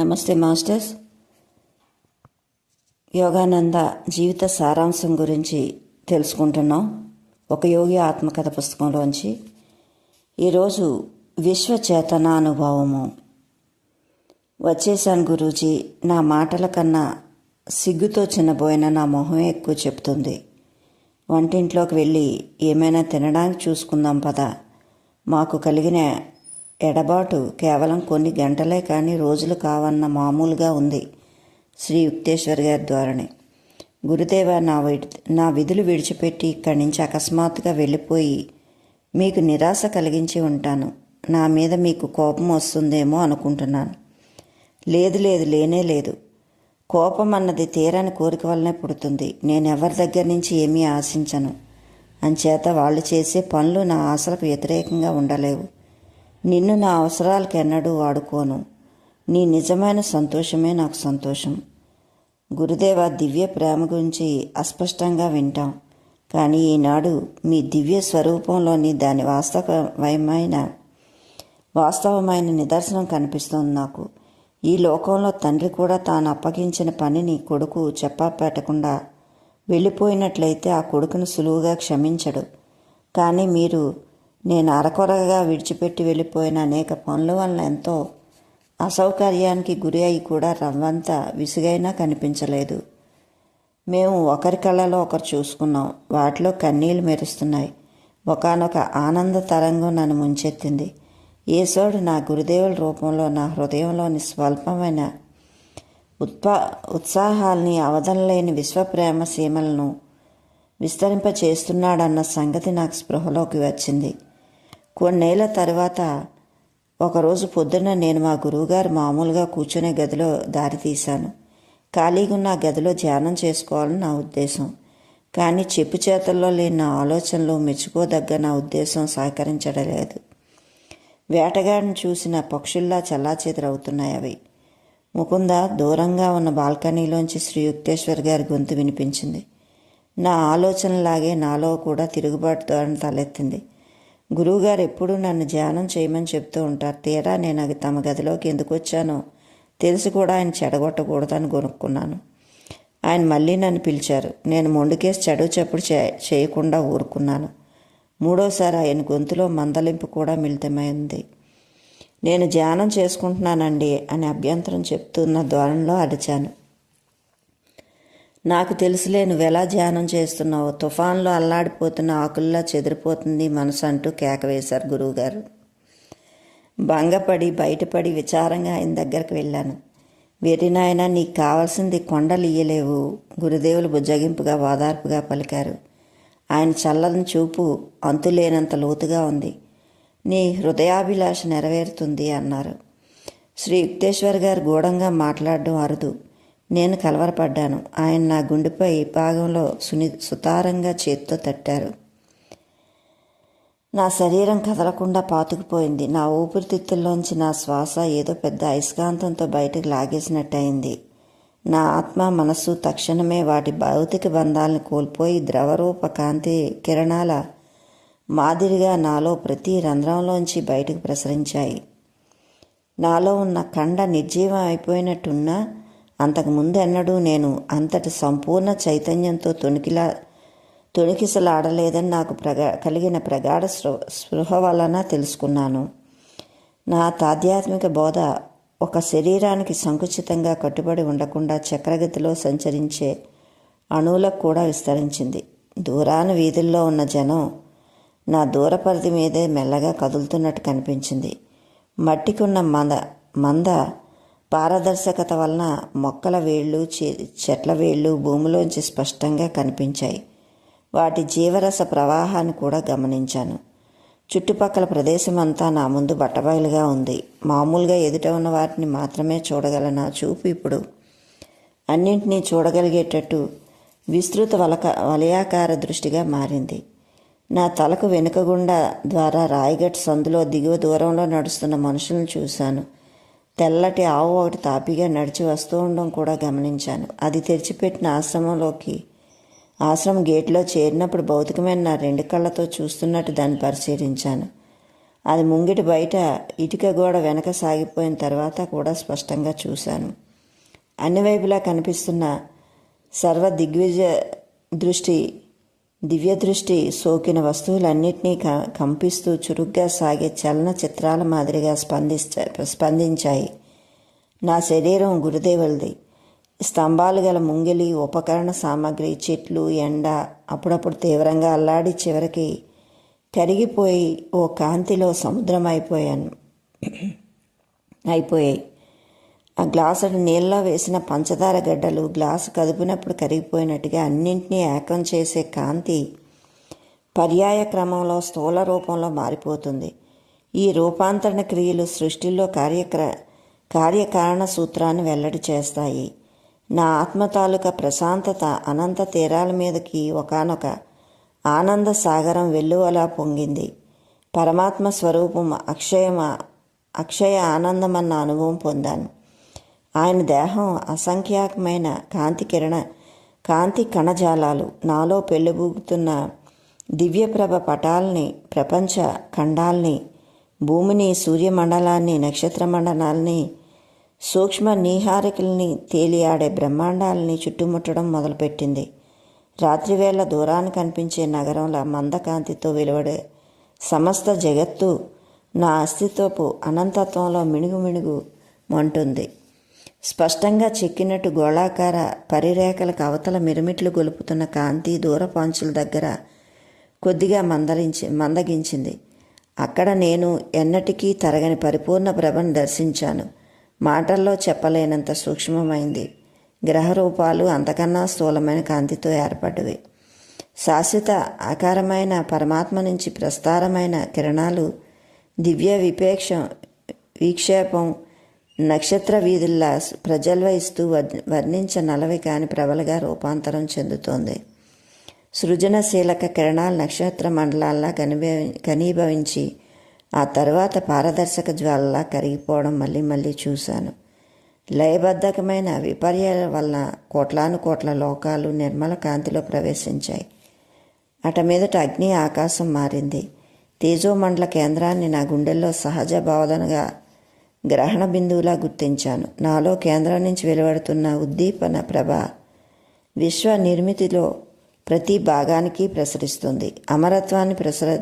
నమస్తే మాస్టర్స్. యోగానంద జీవిత సారాంశం గురించి తెలుసుకుంటున్నాం. ఒక యోగి ఆత్మకథ పుస్తకంలోంచి. ఈరోజు విశ్వ అనుభవము. వచ్చేసాను గురూజీ నా మాటల కన్నా సిగ్గుతో చిన్నబోయిన నా మొహమే ఎక్కువ చెప్తుంది. వంటింట్లోకి వెళ్ళి ఏమైనా తినడానికి చూసుకుందాం పదా. మాకు కలిగిన ఎడబాటు కేవలం కొన్ని గంటలే కానీ రోజులు కావన్న మామూలుగా ఉంది శ్రీ యుక్తేశ్వర్ గారి ద్వారానే. గురుదేవ నా నా విధులు విడిచిపెట్టి ఇక్కడి నుంచి అకస్మాత్తుగా వెళ్ళిపోయి మీకు నిరాశ కలిగించి ఉంటాను. నా మీద మీకు కోపం వస్తుందేమో అనుకుంటున్నాను. లేదు లేదు లేనే లేదు. కోపం అన్నది తీరని కోరిక వల్లనే పుడుతుంది. నేను ఎవరి దగ్గర నుంచి ఏమీ ఆశించను. అంచేత వాళ్ళు చేసే పనులు నా ఆశలకు వ్యతిరేకంగా ఉండలేవు. నిన్ను నా అవసరాలకు ఎన్నడూ వాడుకోను. నీ నిజమైన సంతోషమే నాకు సంతోషం. గురుదేవ దివ్య ప్రేమ గురించి అస్పష్టంగా వింటాం. కానీ ఈనాడు మీ దివ్య స్వరూపంలోని దాని వాస్తవమైన వాస్తవమైన నిదర్శనం కనిపిస్తోంది నాకు. ఈ లోకంలో తండ్రి కూడా తాను అప్పగించిన పనిని కొడుకు చెప్పపెట్టకుండా వెళ్ళిపోయినట్లయితే ఆ కొడుకును సులువుగా క్షమించడు. కానీ మీరు నేను అరకొరగా విడిచిపెట్టి వెళ్ళిపోయిన అనేక పనుల వల్ల ఎంతో అసౌకర్యానికి గురి అయి కూడా రవ్వంత విసుగైనా కనిపించలేదు. మేము ఒకరి కళ్ళలో ఒకరు చూసుకున్నాం. వాటిలో కన్నీళ్ళు మెరుస్తున్నాయి. ఒకనొక ఆనంద తరంగం నన్ను ముంచెత్తింది. ఏసోడు నా గురుదేవుల రూపంలో నా హృదయంలోని స్వల్పమైన ఉత్పా ఉత్సాహాల్ని అవధనలేని విశ్వప్రేమ సీమలను విస్తరింపచేస్తున్నాడన్న సంగతి నాకు స్పృహలోకి వచ్చింది. కొన్నేళ్ళ తర్వాత ఒకరోజు పొద్దున్న నేను మా గురువుగారు మామూలుగా కూర్చునే గదిలో దారి తీశాను. ఖాళీగా ఉన్న గదిలో ధ్యానం చేసుకోవాలని నా ఉద్దేశం. కానీ చెప్పు చేతల్లో లేని నా ఆలోచనలు మెచ్చుకోదగ్గ నా ఉద్దేశం సహకరించడలేదు. వేటగాడిని చూసిన పక్షుల్లా చల్లాచెదరవుతున్నాయి అవి. ముకుంద దూరంగా ఉన్న బాల్కనీలోంచి శ్రీ యుక్తేశ్వర్ గారి గొంతు వినిపించింది. నా ఆలోచనలాగే నాలో కూడా తిరుగుబాటు ధోరణి తలెత్తింది. గురువుగారు ఎప్పుడూ నన్ను ధ్యానం చేయమని చెప్తూ ఉంటారు. తీరా నేను అది తమ గదిలోకి ఎందుకు వచ్చానో తెలిసి కూడా ఆయన చెడగొట్టకూడదని కొనుక్కున్నాను ఆయన మళ్ళీ నన్ను పిలిచారు. నేను మొండుకేసి చెడు చెప్పుడు చే చేయకుండా ఊరుకున్నాను. మూడోసారి ఆయన గొంతులో మందలింపు కూడా మిళితమైంది. నేను ధ్యానం చేసుకుంటున్నానండి అని అభ్యంతరం చెప్తున్న ధోరణిలో అరిచాను. నాకు తెలుసులే నువ్వెలా ధ్యానం చేస్తున్నావో. తుఫాన్లో అల్లాడిపోతున్న ఆకుల్లా చెదిరిపోతుంది మనసు అంటూ కేక వేశారు గురువుగారు. భంగపడి బయటపడి విచారంగా ఆయన దగ్గరికి వెళ్ళాను. వెరినాయన నీకు కావాల్సింది కొండలు ఇయ్యలేవు. గురుదేవులు బుజ్జగింపుగా ఓదార్పుగా పలికారు. ఆయన చల్లని చూపు అంతులేనంత లోతుగా ఉంది. నీ హృదయాభిలాష నెరవేరుతుంది అన్నారు. శ్రీ యుక్తేశ్వర్ గారు గూఢంగా మాట్లాడడం అరుదు. నేను కలవరపడ్డాను. ఆయన నా గుండెపై భాగంలో సుని సుతారంగా చేత్తో తట్టారు. నా శరీరం కదలకుండా పాతుకుపోయింది. నా ఊపిరితిత్తుల్లోంచి నా శ్వాస ఏదో పెద్ద అయస్కాంతంతో బయటకు లాగేసినట్టయింది. నా ఆత్మ మనస్సు తక్షణమే వాటి భౌతిక బంధాలను కోల్పోయి ద్రవరూప కాంతి కిరణాల మాదిరిగా నాలో ప్రతి రంధ్రంలోంచి బయటకు ప్రసరించాయి. నాలో ఉన్న కండ నిర్జీవం అయిపోయినట్టున్నా అంతకుముందు ఎన్నడూ నేను అంతటి సంపూర్ణ చైతన్యంతో తొణికిలా తొణికిసలాడలేదని నాకు ప్రగా కలిగిన ప్రగాఢ స్పృహ వలన తెలుసుకున్నాను. నా తాధ్యాత్మిక బోధ ఒక శరీరానికి సంకుచితంగా కట్టుబడి ఉండకుండా చక్రగతిలో సంచరించే అణువులకు కూడా విస్తరించింది. దూరాన వీధుల్లో ఉన్న జనం నా దూర పరిధి మీదే మెల్లగా కదులుతున్నట్టు కనిపించింది. మట్టికున్న మంద మంద పారదర్శకత వలన మొక్కల వేళ్ళు చెట్ల వేళ్ళు భూమిలోంచి స్పష్టంగా కనిపించాయి. వాటి జీవరస ప్రవాహాన్ని కూడా గమనించాను. చుట్టుపక్కల ప్రదేశం అంతా నా ముందు బట్టబయలుగా ఉంది. మామూలుగా ఎదుట ఉన్న వాటిని మాత్రమే చూడగల నా చూపు ఇప్పుడు. అన్నింటినీ చూడగలిగేటట్టు విస్తృత వలక వలయాకార దృష్టిగా మారింది. నా తలకు వెనుకగుండా ద్వారా రాయగట్ సందులో దిగువ దూరంలో నడుస్తున్న మనుషులను చూశాను. తెల్లటి ఆవు ఒకటి తాపిగా నడిచి వస్తూ ఉండడం కూడా గమనించాను. అది తెరిచిపెట్టిన ఆశ్రమంలోకి ఆశ్రమం గేట్లో చేరినప్పుడు భౌతికమైన నా రెండు కళ్ళతో చూస్తున్నట్టు దాన్ని పరిశీలించాను. అది ముంగిటి బయట ఇటుక గోడ వెనక సాగిపోయిన తర్వాత కూడా స్పష్టంగా చూశాను. అన్ని వైపులా కనిపిస్తున్న సర్వ దిగ్విజ దృష్టి దివ్యదృష్టి సోకిన వస్తువులన్నింటినీ క- కంపిస్తూ చురుగ్గా సాగే చలన చిత్రాల మాదిరిగా స్పందించ స్పందించాయి. నా శరీరం గురుదేవులది. స్తంభాలు గల ముంగిలి ఉపకరణ సామాగ్రి చెట్లు ఎండ అప్పుడప్పుడు తీవ్రంగా అల్లాడి చివరికి కరిగిపోయి ఓ కాంతిలో సముద్రం అయిపోయాను. అయిపోయాయి. ఆ గ్లాసుడు నీళ్ళలో వేసిన పంచదార గడ్డలు గ్లాసు కదిపినప్పుడు కరిగిపోయినట్టుగా అన్నింటినీ ఏకం చేసే కాంతి పర్యాయ క్రమంలో స్థూల రూపంలో మారిపోతుంది. ఈ రూపాంతరణ క్రియలు సృష్టిలో కార్యక్ర కార్యకారణ సూత్రాన్ని వెల్లడి చేస్తాయి. నా ఆత్మ తాలూకా ప్రశాంతత అనంత తీరాల మీదకి ఒకానొక ఆనంద సాగరం వెల్లువలా పొంగింది. పరమాత్మ స్వరూపం అక్షయమ అక్షయ ఆనందమన్న అనుభవం పొందాను. ఆయన దేహం అసంఖ్యాకమైన కాంతి కిరణ కాంతి కణజాలాలు. నాలో పెళ్ళిబూగుతున్న దివ్యప్రభ పటాల్ని ప్రపంచ ఖండాల్ని భూమిని సూర్యమండలాన్ని నక్షత్ర మండలాల్ని సూక్ష్మ నీహారికల్ని తేలియాడే బ్రహ్మాండాలని చుట్టుముట్టడం మొదలుపెట్టింది. రాత్రివేళ దూరాన్ని కనిపించే నగరంలో మందకాంతితో వెలువడే సమస్త జగత్తు నా అస్తిత్వపు అనంతత్వంలో మిణుగు మిణుగు మంటుంది. స్పష్టంగా చెక్కినట్టు గోళాకార పరిరేఖలకు అవతల మిరుమిట్లు గొలుపుతున్న కాంతి దూరపాంచుల దగ్గర కొద్దిగా మందలించి మందగించింది. అక్కడ నేను ఎన్నటికీ తరగని పరిపూర్ణ ప్రభను దర్శించాను. మాటల్లో చెప్పలేనంత సూక్ష్మమైంది. గ్రహ రూపాలు అంతకన్నా స్థూలమైన కాంతితో ఏర్పడ్డవి శాశ్వత ఆకారమైన పరమాత్మ నుంచి ప్రస్తారమైన కిరణాలు దివ్య విపేక్ష విక్షేపం నక్షత్ర వీధుల్లా ప్రజల్వయిస్తూ వర్ణించ నలవి కాని ప్రబలగా రూపాంతరం చెందుతోంది. సృజనశీలక కిరణాలు నక్షత్ర మండలాల్లా కనిభవి కనీభవించి ఆ తర్వాత పారదర్శక జ్వాలలా కరిగిపోవడం మళ్ళీ మళ్ళీ చూశాను. లయబద్ధకమైన విపర్యాల వలన కోట్లాను కోట్ల లోకాలు నిర్మల కాంతిలో ప్రవేశించాయి. అట మీదట అగ్ని ఆకాశం మారింది. తేజోమండల కేంద్రాన్ని నా గుండెల్లో సహజ భావనగా గ్రహణ బిందువులా గుర్తించాను. నాలో కేంద్రం నుంచి వెలువడుతున్న ఉద్దీపన ప్రభ విశ్వ నిర్మితిలో ప్రతి భాగానికి ప్రసరిస్తుంది. అమరత్వాన్ని ప్రసర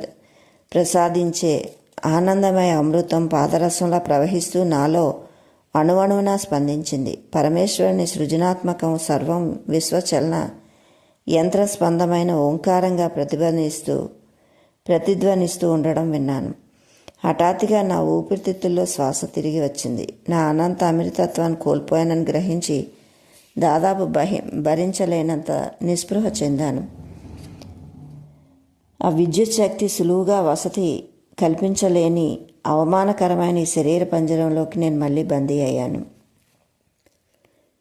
ప్రసాదించే ఆనందమయ అమృతం పాదరసంలా ప్రవహిస్తూ నాలో అణువణువున స్పందించింది. పరమేశ్వరుని సృజనాత్మకం సర్వం విశ్వచలన యంత్రస్పందమైన ఓంకారంగా ప్రతిధ్వనిస్తూ ప్రతిధ్వనిస్తూ ఉండడం విన్నాను. హఠాత్తుగా నా ఊపిరితిత్తుల్లో శ్వాస తిరిగి వచ్చింది. నా అనంత అమృతత్వాన్ని కోల్పోయానని గ్రహించి దాదాపు బహి భరించలేనంత నిస్పృహ చెందాను. ఆ విద్యుత్ శక్తి సులువుగా వసతి కల్పించలేని అవమానకరమైన ఈ శరీర పంజరంలోకి నేను మళ్ళీ బందీ అయ్యాను.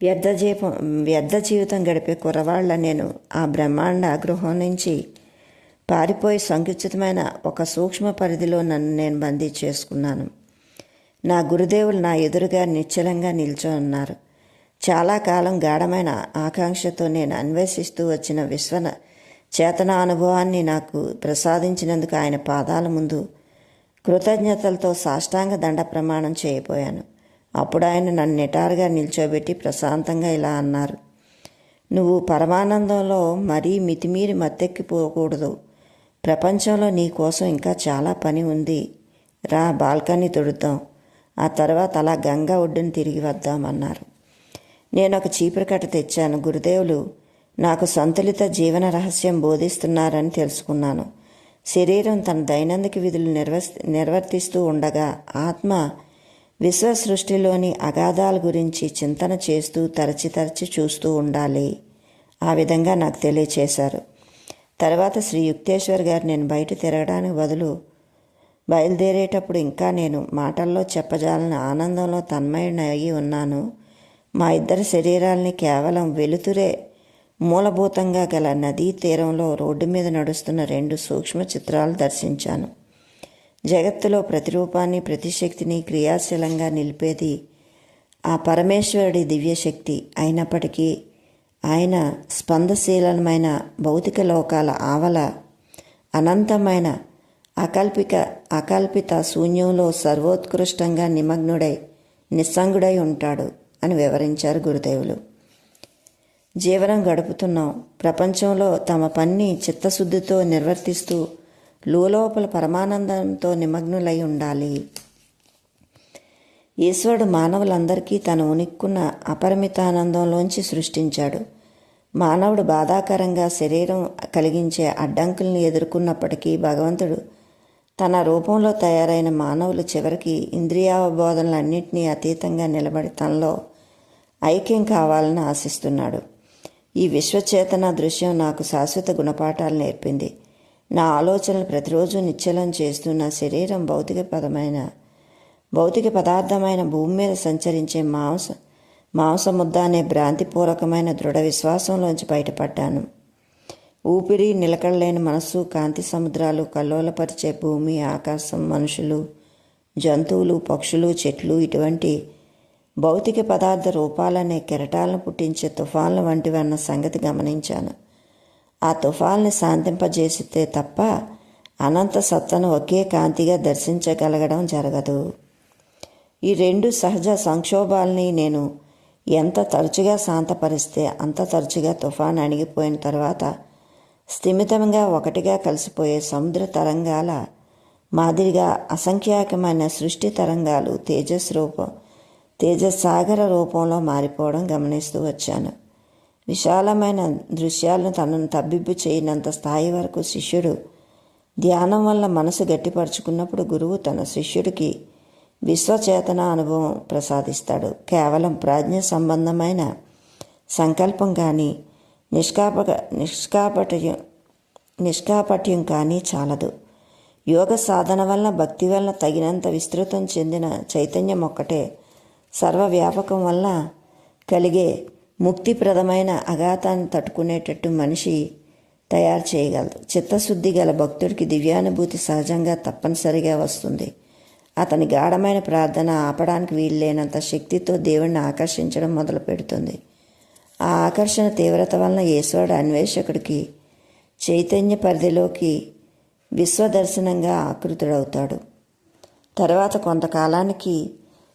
వ్యర్థ జీవం వ్యర్థ జీవితం గడిపే కురవాళ్ళ నేను ఆ బ్రహ్మాండ గృహం నుంచి పారిపోయి సంకుచితమైన ఒక సూక్ష్మ పరిధిలో నన్ను నేను బందీ చేసుకున్నాను. నా గురుదేవులు నా ఎదురుగా నిశ్చలంగా నిల్చొని ఉన్నారు. చాలా కాలం గాఢమైన ఆకాంక్షతో నేను అన్వేషిస్తూ వచ్చిన విశ్వన చేతన అనుభవాన్ని నాకు ప్రసాదించినందుకు ఆయన పాదాల ముందు కృతజ్ఞతలతో సాష్టాంగ దండ ప్రమాణం చేయబోయాను. అప్పుడు ఆయన నన్ను నిటారుగా నిల్చోబెట్టి ప్రశాంతంగా ఇలా అన్నారు. నువ్వు పరమానందంలో మరీ మితిమీరి మత్తెక్కిపోకూడదు. ప్రపంచంలో నీ కోసం ఇంకా చాలా పని ఉంది. రా బాల్కనీ తొడుద్దాం. ఆ తర్వాత అలా గంగా ఒడ్డుని తిరిగి వద్దామన్నారు. నేను ఒక చీపురు కట్ట తెచ్చాను. గురుదేవులు నాకు సంతులిత జీవన రహస్యం బోధిస్తున్నారని తెలుసుకున్నాను. శరీరం తన దైనందిక విధులు నిర్వస్ నిర్వర్తిస్తూ ఉండగా ఆత్మ విశ్వ సృష్టిలోని అగాధాల గురించి చింతన చేస్తూ తరచి తరచి చూస్తూ ఉండాలి. ఆ విధంగా నాకు తెలియచేశారు. తర్వాత శ్రీ యుక్తేశ్వర్ గారు నేను బయట తిరగడానికి బదులు బయలుదేరేటప్పుడు ఇంకా నేను మాటల్లో చెప్పజాలని ఆనందంలో తన్మయుడిని అయి ఉన్నాను. మా ఇద్దరి శరీరాల్ని కేవలం వెలుతురే మూలభూతంగా గల నదీ తీరంలో రోడ్డు మీద నడుస్తున్న రెండు సూక్ష్మ చిత్రాలు దర్శించాను. జగత్తులో ప్రతిరూపాన్ని ప్రతిశక్తిని క్రియాశీలంగా నిలిపేది ఆ పరమేశ్వరుడి దివ్యశక్తి అయినప్పటికీ ఆయన స్పందశీలమైన భౌతిక లోకాల ఆవల అనంతమైన అకల్పిక అకల్పిత శూన్యంలో సర్వోత్కృష్టంగా నిమగ్నుడై నిస్సంగుడై ఉంటాడు అని వివరించారు గురుదేవులు. జీవనం గడుపుతున్నాం. ప్రపంచంలో తమ పన్ని చిత్తశుద్ధితో నిర్వర్తిస్తూ లోపల పరమానందంతో నిమగ్నులై ఉండాలి. ఈశ్వరుడు మానవులందరికీ తన ఉనిక్కున్న అపరిమితానందంలోంచి సృష్టించాడు. మానవుడు బాధాకరంగా శరీరం కలిగించే అడ్డంకుల్ని ఎదుర్కొన్నప్పటికీ భగవంతుడు తన రూపంలో తయారైన మానవులు చివరికి ఇంద్రియావబోధనలన్నింటినీ అతీతంగా నిలబడి తనలో ఐక్యం కావాలని ఆశిస్తున్నాడు. ఈ విశ్వచేతన దృశ్యం నాకు శాశ్వత గుణపాఠాలు నేర్పింది. నా ఆలోచనలు ప్రతిరోజు నిశ్చలం చేస్తూ నా శరీరం భౌతిక పదమైన భౌతిక పదార్థమైన భూమి మీద సంచరించే మాంస మాంసముద్ద అనే భ్రాంతిపూర్వకమైన దృఢ విశ్వాసంలోంచి బయటపడ్డాను. ఊపిరి నిలకడలేని మనస్సు కాంతి సముద్రాలు కల్లోలపరిచే భూమి ఆకాశం మనుషులు జంతువులు పక్షులు చెట్లు ఇటువంటి భౌతిక పదార్థ రూపాలనే కెరటాలను పుట్టించే తుఫాన్ల వంటివన్న సంగతి గమనించాను. ఆ తుఫాన్ని శాంతింపజేసితే తప్ప అనంత సత్తను ఒకే కాంతిగా దర్శించగలగడం జరగదు. ఈ రెండు సహజ సంక్షోభాల్ని నేను ఎంత తరచుగా శాంతపరిస్తే అంత తరచుగా తుఫాన్ అణిగిపోయిన తర్వాత స్థిమితంగా ఒకటిగా కలిసిపోయే సముద్ర తరంగాల మాదిరిగా అసంఖ్యాకమైన సృష్టి తరంగాలు తేజస్ రూపం తేజస్సాగర రూపంలో మారిపోవడం గమనిస్తూ వచ్చాను. విశాలమైన దృశ్యాలను తనను తబ్బిబ్బు చేయనంత స్థాయి వరకు శిష్యుడు ధ్యానం వల్ల మనసు గట్టిపరుచుకున్నప్పుడు గురువు తన శిష్యుడికి విశ్వచేతన అనుభవం ప్రసాదిస్తాడు. కేవలం ప్రాజ్ఞ సంబంధమైన సంకల్పం కానీ నిష్కాపక నిష్కాపటయం నిష్కాపట్యం కానీ చాలదు. యోగ సాధన వల్ల భక్తి వల్ల తగినంత విస్తృతం చెందిన చైతన్యం ఒక్కటే. సర్వవ్యాపకం వల్ల కలిగే ముక్తిప్రదమైన అఘాతాన్ని తట్టుకునేటట్టు మనిషి తయారు చేయగలదు. చిత్తశుద్ధి గల భక్తుడికి దివ్యానుభూతి సహజంగా తప్పనిసరిగా వస్తుంది. అతని గాఢమైన ప్రార్థన ఆపడానికి వీల్లేనంత శక్తితో దేవుణ్ణి ఆకర్షించడం మొదలు పెడుతుంది. ఆ ఆకర్షణ తీవ్రత వలన ఈశ్వరుడు అన్వేషకుడికి చైతన్య పరిధిలోకి విశ్వదర్శనంగా ఆకృతుడవుతాడు. తర్వాత కొంతకాలానికి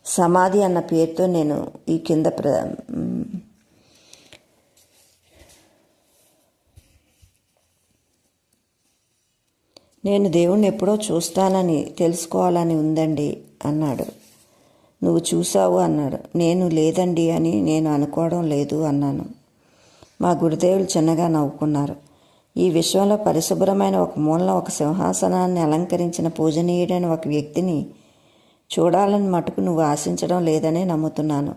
సమాధి అన్న పేరుతో నేను ఈ కింద ప్ర నేను దేవుణ్ణి ఎప్పుడో చూస్తానని తెలుసుకోవాలని ఉందండి అన్నాడు. నువ్వు చూసావు అన్నాడు. నేను లేదండి అని నేను అనుకోవడం లేదు అన్నాను. మా గురుదేవులు చిన్నగా నవ్వుకున్నారు. ఈ విశ్వంలో పరిశుభ్రమైన ఒక మూలన ఒక సింహాసనాన్ని అలంకరించిన పూజనీయుడైన ఒక వ్యక్తిని చూడాలని మటుకు నువ్వు ఆశించడం లేదనే నమ్ముతున్నాను.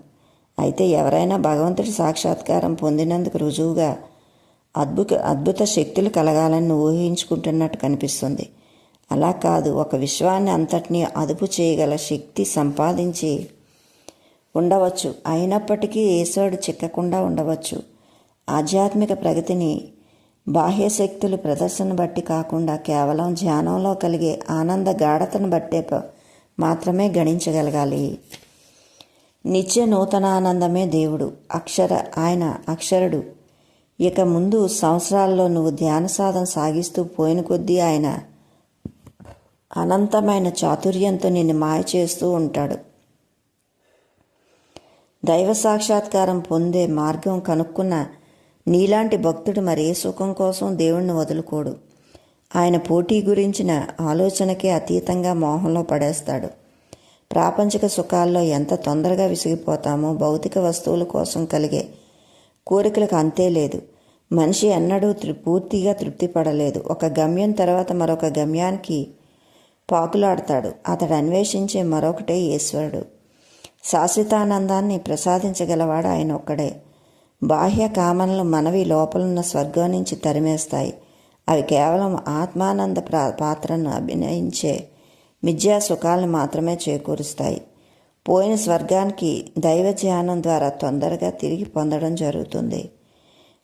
అయితే ఎవరైనా భగవంతుడి సాక్షాత్కారం పొందినందుకు రుజువుగా అద్భుత అద్భుత శక్తులు కలగాలని ఊహించుకుంటున్నట్టు కనిపిస్తుంది. అలా కాదు ఒక విశ్వాన్ని అంతటినీ అదుపు చేయగల శక్తి సంపాదించి ఉండవచ్చు. అయినప్పటికీ ఏసోడు చిక్కకుండా ఉండవచ్చు. ఆధ్యాత్మిక ప్రగతిని బాహ్య శక్తులు ప్రదర్శన బట్టి కాకుండా కేవలం ధ్యానంలో కలిగే ఆనంద గాఢతను బట్టే ప- మాత్రమే గణించగలగాలి. నిత్య నూతనానందమే దేవుడు. అక్షర ఆయన అక్షరుడు. ఇక ముందు సంవత్సరాల్లో నువ్వు ధ్యాన సాధన సాగిస్తూ పోయిన కొద్దీ ఆయన అనంతమైన చాతుర్యంతో నిన్ను మాయ చేస్తూ ఉంటాడు. దైవ సాక్షాత్కారం పొందే మార్గం కనుక్కున్న నీలాంటి భక్తుడు మరే సుఖం కోసం దేవుణ్ణి వదులుకోడు. ఆయన పోటీ గురించిన ఆలోచనకే అతీతంగా మోహంలో పడేస్తాడు. ప్రాపంచిక సుఖాల్లో ఎంత తొందరగా విసిగిపోతామో భౌతిక వస్తువుల కోసం కలిగే కోరికలకు అంతే లేదు. మనిషి ఎన్నడూ తృ పూర్తిగా తృప్తి పడలేదు. ఒక గమ్యం తర్వాత మరొక గమ్యానికి పాకులాడతాడు. అతడు అన్వేషించే మరొకటే ఈశ్వరుడు. శాశ్వతానందాన్ని ప్రసాదించగలవాడు ఆయన ఒక్కడే. బాహ్య కామనలు మనవి లోపలున్న స్వర్గం నుంచి తరిమేస్తాయి. అవి కేవలం ఆత్మానంద ప్రా పాత్రను అభినయించే మిథ్యా సుఖాలను మాత్రమే చేకూరుస్తాయి. పోయిన స్వర్గానికి దైవ ధ్యానం ద్వారా తొందరగా తిరిగి పొందడం జరుగుతుంది.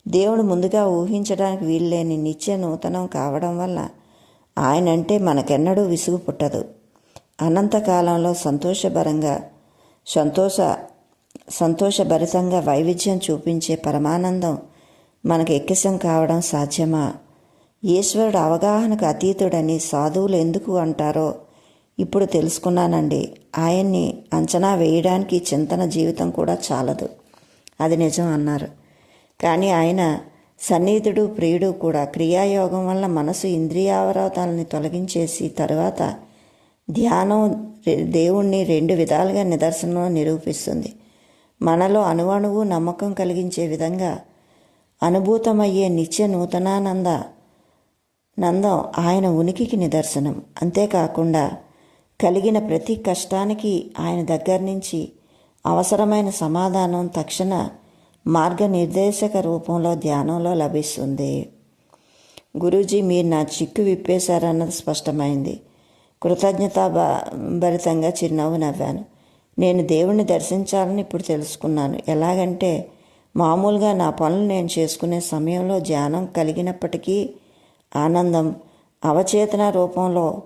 దేవుడు ముందుగా ఊహించడానికి వీల్లేని నిత్య నూతనం కావడం వల్ల ఆయనంటే మనకెన్నడూ విసుగు పుట్టదు. అనంతకాలంలో సంతోషభరంగా సంతోష సంతోషభరితంగా వైవిధ్యం చూపించే పరమానందం మనకు ఎక్కిసం కావడం సాధ్యమా? ఈశ్వరుడు అవగాహనకు అతీతుడని సాధువులు ఎందుకు అంటారో ఇప్పుడు తెలుసుకున్నానండి. ఆయన్ని అంచనా వేయడానికి చింతన జీవితం కూడా చాలదు. అది నిజం అన్నారు. కానీ ఆయన సన్నిహితుడు ప్రియుడు కూడా క్రియాయోగం వల్ల మనసు ఇంద్రియావరోధాలని తొలగించేసి తరువాత ధ్యానం దేవుణ్ణి రెండు విధాలుగా నిదర్శనం నిరూపిస్తుంది. మనలో అణువణువు నమ్మకం కలిగించే విధంగా అనుభూతమయ్యే నిత్య నూతనానంద నందం ఆయన ఉనికికి నిదర్శనం. అంతేకాకుండా కలిగిన ప్రతి కష్టానికి ఆయన దగ్గర నుంచి అవసరమైన సమాధానం తక్షణ మార్గనిర్దేశక రూపంలో ధ్యానంలో లభిస్తుంది. గురూజీ మీరు నా చిక్కు విప్పేశారన్నది స్పష్టమైంది. కృతజ్ఞతా భరితంగా చిరునవ్వు నవ్వాను. నేను దేవుణ్ణి దర్శించాలని ఇప్పుడు తెలుసుకున్నాను. ఎలాగంటే మామూలుగా నా పనులు నేను చేసుకునే సమయంలో ధ్యానం కలిగినప్పటికీ ఆనందం అవచేతన రూపంలో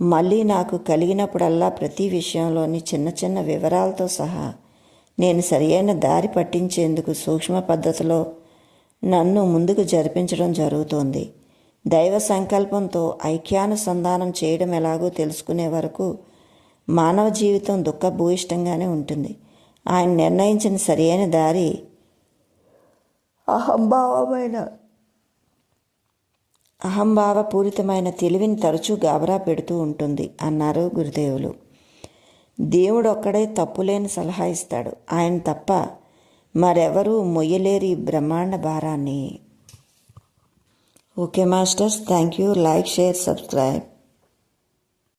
మళ్ళీ నాకు కలిగినప్పుడల్లా ప్రతి విషయంలోని చిన్న చిన్న వివరాలతో సహా నేను సరియైన దారి పట్టించేందుకు సూక్ష్మ పద్ధతిలో నన్ను ముందుకు జరిపించడం జరుగుతోంది. దైవ సంకల్పంతో ఐక్యానుసంధానం చేయడం ఎలాగో తెలుసుకునే వరకు మానవ జీవితం దుఃఖభూయిష్టంగానే ఉంటుంది. ఆయన నిర్ణయించిన సరియైన దారి అహంభావమైన అహంభావపూరితమైన తెలివిని తరచూ గాబరా పెడుతూ ఉంటుంది అన్నారు గురుదేవులు. దేవుడు ఒక్కడే తప్పులేని సలహా ఇస్తాడు. ఆయన తప్ప మరెవరూ మొయ్యలేరు ఈ బ్రహ్మాండ భారాన్ని. Okay masters thank you. Like share subscribe.